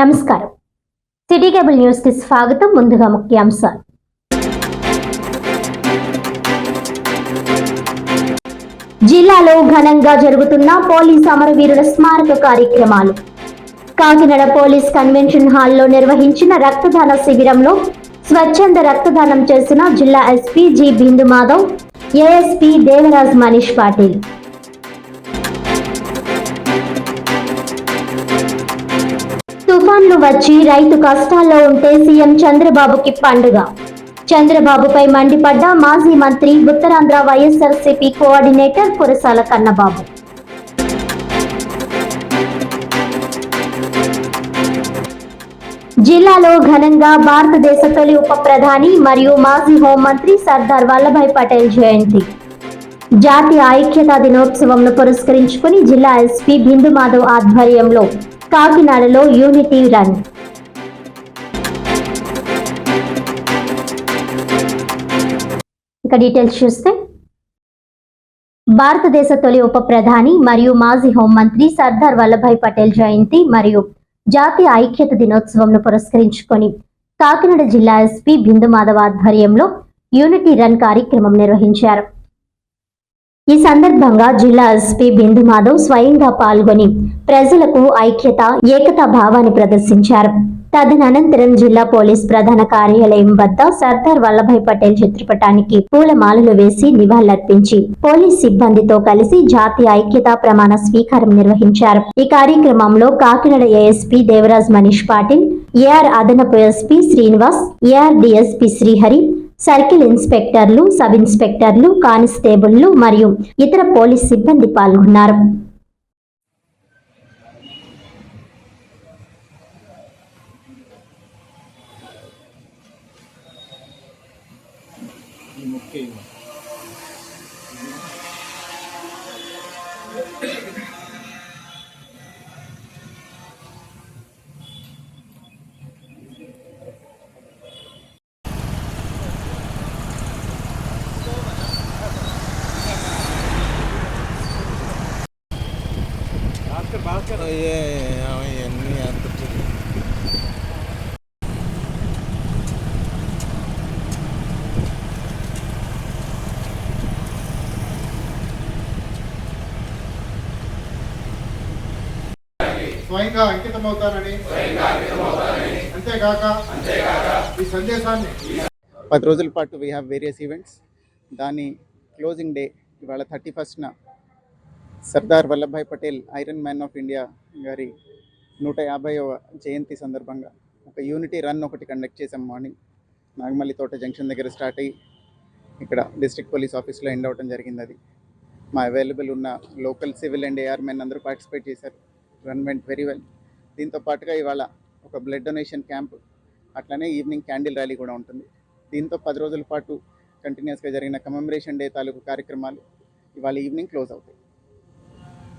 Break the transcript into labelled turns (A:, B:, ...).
A: నమస్కారం. City cable న్యూస్కి స్వాగతం ముందుగా ముఖ్యాంశాలు. జిల్లాలో ఘనంగా జరుగుతున్న పోలీస్ అమరవీరుల స్మారక కార్యక్రమాలు. కాకినాడ పోలీస్ కన్వెన్షన్ హాల్లో నిర్వహించిన రక్తదాన శిబిరంలో స్వచ్ఛంద రక్తదానం చేసిన జిల్లా SP G Bindu Madhav ASP Devaraj Manish Patil. తుఫాన్లు వచ్చి రైతు కష్టాల్లో ఉంటే సీఎం చంద్రబాబుకి పండుగ. చంద్రబాబుపై మండిపడ్డ మాజీ మంత్రి ఉత్తరాంధ్ర వైఎస్ఆర్సీపీ కోఆర్డినేటర్ కురసాల కన్నబాబు. జిల్లాలో ఘనంగా భారతదేశ తొలి ఉప ప్రధాని మరియు మాజీ హోంమంత్రి సర్దార్ వల్లభాయ్ పటేల్ జయంతి. జాతీయ ఐక్యతా దినోత్సవంను పురస్కరించుకుని జిల్లా ఎస్పీ బిందు మాధవ్ ఆధ్వర్యంలో కాకినాడలో యూనిటీ రన్. ఇక డీటెయిల్స్ చూస్తే భారతదేశ తొలి ఉప ప్రధాని మరియు మాజీ హోంమంత్రి సర్దార్ వల్లభాయ్ పటేల్ జయంతి మరియు జాతీయ ఐక్యత దినోత్సవంను పురస్కరించుకొని కాకినాడ జిల్లా ఎస్పీ బిందు మాధవ ఆధ్వర్యంలో యూనిటీ రన్ కార్యక్రమం నిర్వహించారు. ఈ సందర్భంగా జిల్లా ఎస్పీ బిందు మాధవ్ స్వయంగా పాల్గొని ప్రజలకు ఐక్యత ఏకతా భావాన్ని ప్రదర్శించారు. తదనంతరం జిల్లా పోలీస్ ప్రధాన కార్యాలయం వద్ద సర్దార్ వల్లభాయ్ పటేల్ చిత్రపటానికి పూలమాలలు వేసి నివాళులర్పించి పోలీస్ సిబ్బందితో కలిసి జాతీయ ఐక్యతా ప్రమాణ స్వీకారం నిర్వహించారు. ఈ కార్యక్రమంలో కాకినాడ ఏఎస్పీ దేవరాజ్ మనీష్ పాటిల్ ఏఆర్ అదనపు SP Srinivas AR DSP Srihari circle ఇన్స్పెక్టర్లు sub ఇన్స్పెక్టర్లు కానిస్టేబుళ్ళు మరియు ఇతర పోలీస్ సిబ్బంది పాల్గొన్నారు.
B: అవన్నీ అంత
C: స్వయంగా అంకితమవుతానని అంతేగాక ఈ సందేశాన్ని
B: పది రోజుల పాటు వీ హ్యావ్ వేరియస్ ఈవెంట్స్ దాని క్లోజింగ్ డే ఇవాళ thirty ఫస్ట్న Sardar Vallabhbhai Patel iron man of India గారి నూట యాభైవ జయంతి సందర్భంగా ఒక యూనిటీ రన్ ఒకటి కండక్ట్ చేసాం మార్నింగ్. నాగమల్లి తోట జంక్షన్ దగ్గర స్టార్ట్ అయ్యి ఇక్కడ డిస్ట్రిక్ట్ పోలీస్ ఆఫీస్లో ఎండ్ అవడం జరిగింది అది. మా అవైలబుల్ ఉన్న local civil and AR men అందరూ పార్టిసిపేట్ చేశారు. Run went very well. దీంతో పాటుగా ఇవాళ ఒక బ్లడ్ డొనేషన్ క్యాంప్ అట్లనే ఈవినింగ్ క్యాండిల్ ర్యాలీ కూడా ఉంటుంది. దీంతో పది రోజుల పాటు కంటిన్యూస్గా జరిగిన కమెమరేషన్ డే తాలూకు కార్యక్రమాలు ఇవాళ ఈవినింగ్ క్లోజ్ అవుతాయి.